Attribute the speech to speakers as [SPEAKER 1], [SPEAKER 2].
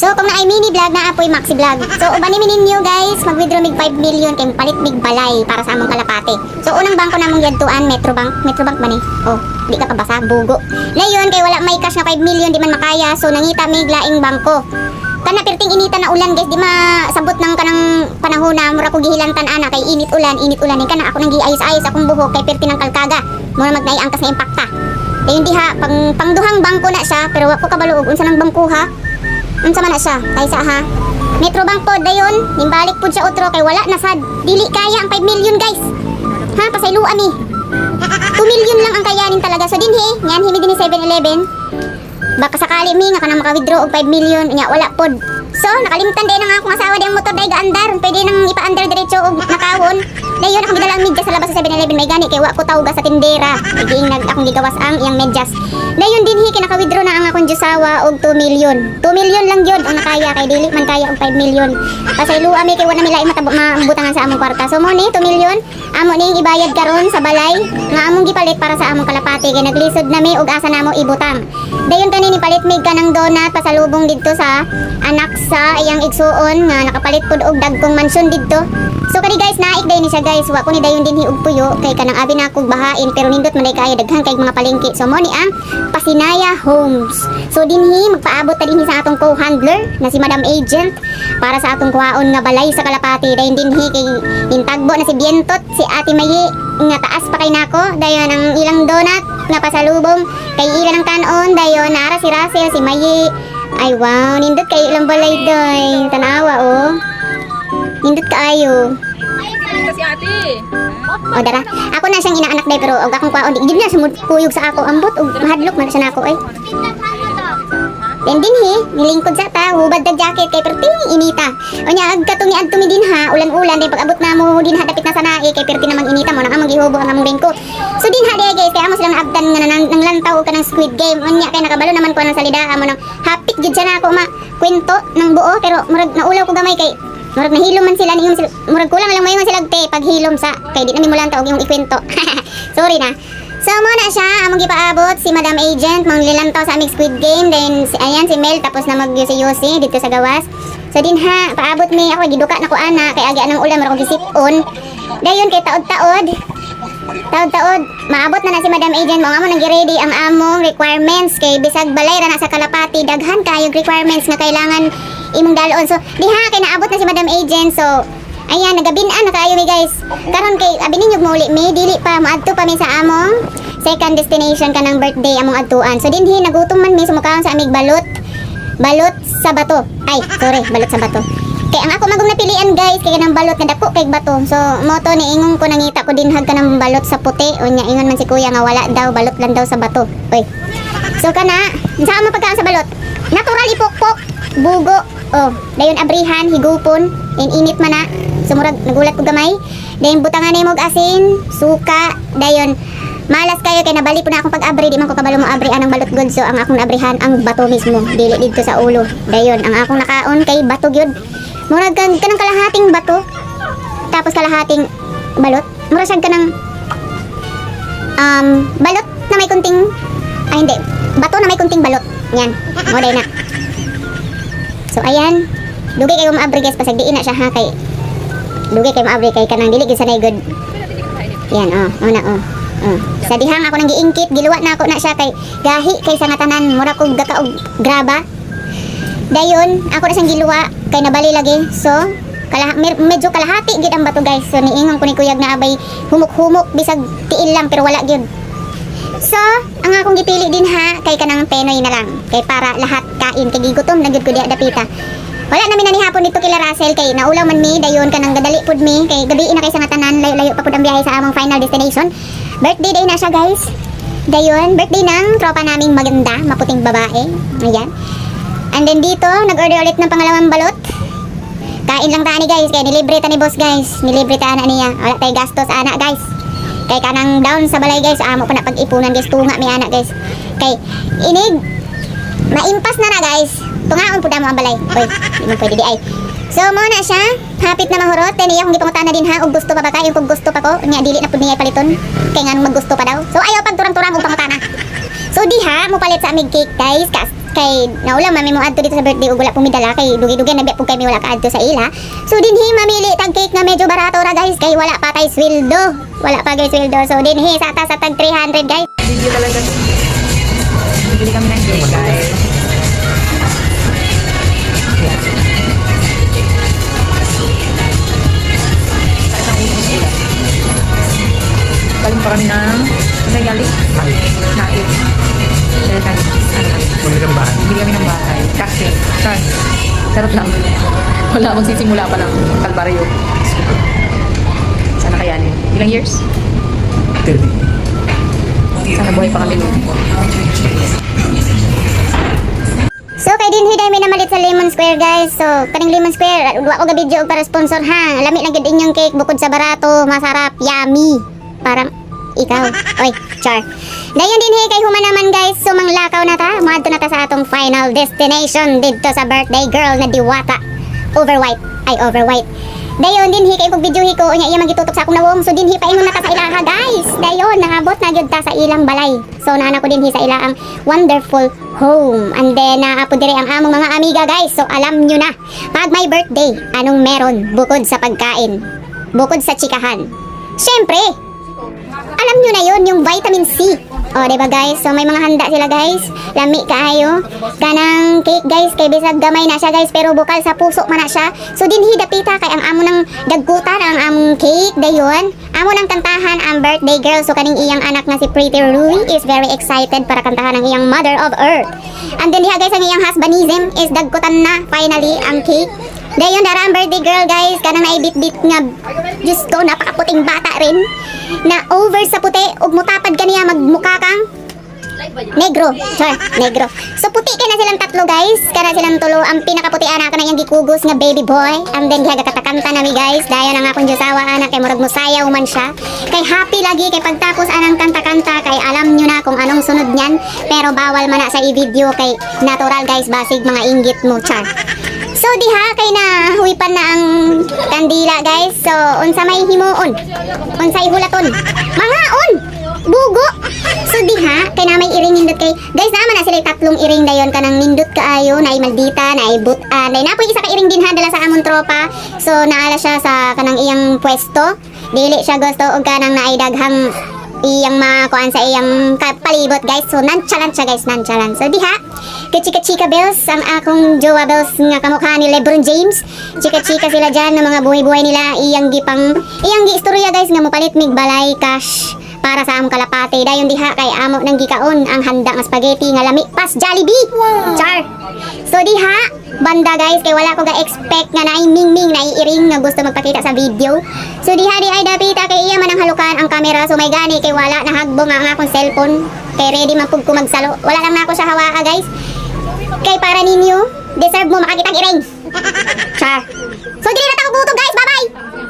[SPEAKER 1] So kung naay mini vlog na apoy maxi vlog. So uban ni ninyo guys, mag-withdraw mig 5 million kay palit mig balay para sa among kalapate. So unang bangko namong yadtuan Metrobank, Metrobank ba ni? Oh, di ka kabasa bugo. Layon kay wala may cash na 5 million di man makaya so nangita mig laing bangko. Kana perting inita na ulan guys, di masabot ng kanang panahon na mura ko gihilantan ana kay init ulan, init ulan kana ako nang giayos-ayos akong buhok kay perti ng kalkaga. Mura magnay angkas nga impakta. Dayon diha pang pangduhang bangko na siya pero wa ko kabaluog unsa nang bangko ha? Unsa man na siya? Kaysa ha? Metrobank pod dayon, nimbalik pod siya otro kay wala na sad. Dili kaya ang 5 million guys. Ha, pasaylo ami. 2 million lang ang kayanin talaga. So dinhi, yan himi din ni 7-Eleven. Baka sakali mi nga kanang maka-withdraw og 5 million nya wala pod. So, nakalimtan din ang akong asawa diyang motor dai gaandar. Pwede nang ipa-under diretso og nakawon. Dayon akong medyas sa labas sa 7-Eleven may gani kay wa ko tawga sa tindera. Igiing nag akong gigawas ang iyang medyas. Dayon dinhi kinaka-withdraw na ang akong jusawa og 2 million. 2 million lang yun ang nakaya kay dili man kaya og 5 million. Pasaylo ami kay wala nila matabo mabutangan sa among kwarta. So mo ni 2 million amo ning ibayad karon sa balay nga among gipalit para sa among kalapati kay naglisod nami og asa namo ibutang. Dayon kani ni palit mig kanang donut pasalubong didto sa anak sa iyang igsuon nga nakapalit pud og dagkong mansyon didto. So kani guys naik day ni siya guys wa ko ni dayon dinhi og puyo kay kanang abi na akong bahain pero nindot man kaya daghan kay mga palengke. So mo ni ang Pasinaya Homes. So dinhi magpaabot ta dinhi sa atong co-handler na si Madam Agent para sa atong kuhaon nga balay sa Kalapati. Dayon dinhi kay intagbo na si Bientot, si Ate Mayi nga taas pa kay nako. Dayon ang ilang donut nga pasalubong kay ilan ang kanon. Dayon nara si Russell, si Mayi. Ay wow, nindot kay ilang balay doy. Tanawa oh. Nindot kaayo.
[SPEAKER 2] Kasi ate.
[SPEAKER 1] O dara, ako na siyang inaanak day pero og akong kwaon di na sumud kuyog sa ako ambot og mahadlok man siya nako ay. Then din hi, nilingkod sa ta, hubad dag jacket kay perting inita. O nya ag katong niadto mi din ha, ulan-ulan day pag abot na mo din ha dapit na sa nae kay perti namang inita mo nang among gihubo ang among raincoat. So din ha day guys, kay amo silang abdan nga nang, nang lantaw ka ng Squid Game. Unya kay nakabalo naman ko ng salida amo nang hapit gid siya nako ma kwento ng buo pero murag naulaw ko gamay kay Murag nahilom man sila niyong sila, murag kulang lang mayon sila te paghilom sa kay di na mo lang taog yung ikwento. Sorry na. So mo na siya among gipaabot si Madam Agent mong lilantaw sa aming Squid Game then si, ayan si Mel tapos na mag-yusi-yusi dito sa gawas. So din ha, paabot mi ako giduka na ko ana kay agi anang ulam murag gisip-on. Dayon kay taod-taod. Taod-taod, maabot na na si Madam Agent mo nga mo nang ready ang among requirements kay bisag balay ra na sa Kalapati daghan kayog requirements nga kailangan imong dalon. So diha kay naabot na si Madam Agent so Ayan, nagabinaan na kayo mi guys. Karon kay abi ninyo muli mi dili pa maadto pa mi sa among second destination kanang birthday among adtuan. So dinhi nagutom man mi sumukahon sa amig balot. Balot sa bato. Ay, sorry, balot sa bato. Kay ang ako magong napilian guys kay kanang balot nga dako kay bato. So moto ni ingong ko nangita ko dinhag kanang balot sa puti. Unya ingon man si kuya nga wala daw balot lang daw sa bato. Oy. So kana, sa mo pagkaan sa balot? Natural ipokpok, bugo. Oh, dayon abrihan, higupon, in init man na. Sumurag nagulat ko gamay. Dayon butangan ni mog asin, suka, dayon. Malas kayo kay nabali po na akong pag-abri. Di man ko kabalo mo abri anang balot good so ang akong abrihan ang bato mismo dili dito sa ulo. Dayon ang akong nakaon kay bato gyud. Murag kan kanang kalahating bato tapos kalahating balot. Mura sad kanang um balot na may kunting ay hindi. Bato na may kunting balot. Yan mo na so ayan dugi kayo maabri guys pasag diin na siya ha kay dugi kayo maabri kay kanang dili gid sanay good yan oh una oh Oh. Sa dihang ako nang giingkit, giluwa na ako na siya kay gahi kay sa ngatanan, mura kog gakaog graba. Dayon, ako na siyang giluwa kay nabali lagi. So, kala, mer- medyo kalahati gid ang bato guys. So niingon ko ni kuyag na abay humuk-humuk bisag tiil lang pero wala gyud. So, ang akong gipili din ha kay kanang penoy na lang. Kay para lahat kain kay gigutom na gyud ko diha dapita. Wala namin na ni hapon dito kila Russell kay naulaw man mi dayon kanang gadali pud mi kay gabi na kay sa ngatanan layo-layo pa pud ang biyahe sa among final destination. Birthday day na siya guys. Dayon, birthday ng tropa naming maganda, maputing babae. Ayan. And then dito, nag-order ulit ng pangalawang balot. Kain lang tani guys, kay nilibre ta ni boss guys. Nilibre ta na niya. Wala tay gastos ana guys. Kay kanang down sa balay guys, amo pa na pag-ipunan guys, tunga mi ana guys. Kay inig maimpas na na guys. Tungaon pud mo ang balay. Oy, di mo pwede di ay. So mo na siya, hapit na mahurot. Tani akong gipangutan na din ha, ug gusto pa ba kayo kung gusto pa ko? Nya dili na pud niya paliton. Kay nga maggusto pa daw. So ayaw pag turang-turang og pangutana. So diha mo palit sa amig cake guys. Kas kay naulam mami mo adto dito sa birthday ug wala pumidala kay dugi-dugi na pug kami wala ka adto sa ila. So dinhi mamili tag cake na medyo barato ra guys kay wala pa tay sweldo. Wala pa guys sweldo. So dinhi sa ta sa tag 300 guys.
[SPEAKER 2] Video talaga. Bibili kami ng cake, guys. Char, sarap lang. Wala, magsisimula pa lang. Kalbaryo. Sana kayanin. Ilang years?
[SPEAKER 3] 30.
[SPEAKER 2] Sana buhay pa kami nun.
[SPEAKER 1] So kay dinhi dai may namalit sa Lemon Square guys. So kaning Lemon Square wa ko ga video para sponsor ha. Lami na gid inyong cake bukod sa barato, masarap, yummy. Parang ikaw. Oy, char. Dayon din kay human naman guys, so manglakaw na ta. Moadto na ta sa atong final destination didto sa birthday girl na diwata. Over white. Ay, over white. Dayon din kay kog video ko nya iya magitutok sa akong nawong. So dinhi paingon na ta sa ilaha guys. Dayon nangabot na gyud ta sa ilang balay. So naana ko dinhi sa ila ang wonderful home. And then naapo dire ang among mga amiga guys. So alam nyo na, pag may birthday, anong meron bukod sa pagkain? Bukod sa chikahan. Syempre, alam nyo na yon yung vitamin C. O, diba guys? So, may mga handa sila guys. Lami kaayo. Kanang cake guys. Kay bisag gamay na siya guys. Pero bukal sa puso man na siya. So, dinhi dapita kay ang amo ng dagkutan ang among cake. Dayon. Amo ng kantahan ang birthday girl. So, kaning iyang anak na si Pretty Rui is very excited para kantahan ang iyang mother of earth. And then diha guys, ang iyang husbandism is dagkutan na finally ang cake. Dayon dara ang birthday girl guys, kanang naibit-bit nga Diyos ko, napakaputing bata rin na over sa puti ug mutapad kaniya magmukha kang negro. Char, negro. So puti kay na silang tatlo guys. Kana silang tulo ang pinakaputi anak na yung gikugos nga baby boy. And then diha katakanta nami guys. Dayon ang akong Diyosawa anak kay murag musayaw man siya. Kay happy lagi kay pagtapos anang kanta-kanta kay alam nyo na kung anong sunod niyan. Pero bawal man na sa i-video kay natural guys basig mga inggit mo char. So diha kay na huwipan na ang kandila guys. So unsa may himuon? Unsay hulaton? Mangaon! Bugo! So diha kay na may iring nindot kay guys naman na sila tatlong iring dayon kanang nindot kaayo na maldita na butan. Nay napoy isa ka iring din dala sa amon tropa. So naala siya sa kanang iyang pwesto. Dili siya gusto og kanang naay daghang iyang mga kuan sa iyang palibot guys. So nonchalant siya guys, nonchalant. So diha, kachika-chika bells ang akong jowa bells nga kamukha ni Lebron James. Chika-chika sila dyan ng mga buhay-buhay nila. Iyang gipang, iyang giistorya guys nga mopalit mig balay cash para sa among kalapate. Dayon diha kay amo nang gikaon ang handa nga spaghetti nga lami pas Jollibee. Char. So diha, banda guys kay wala ko ga expect nga naay mingming naiiring nga gusto magpakita sa video. So diha di ay dapita kay iya man ang halukan ang camera so may gani kay wala na hagbong ang akong cellphone. Kay ready man pug ko magsalo. Wala lang na ako sa hawaa guys. Kay para ninyo, deserve mo makakita ang iring. Char. So dili na ta ko guys. Bye-bye.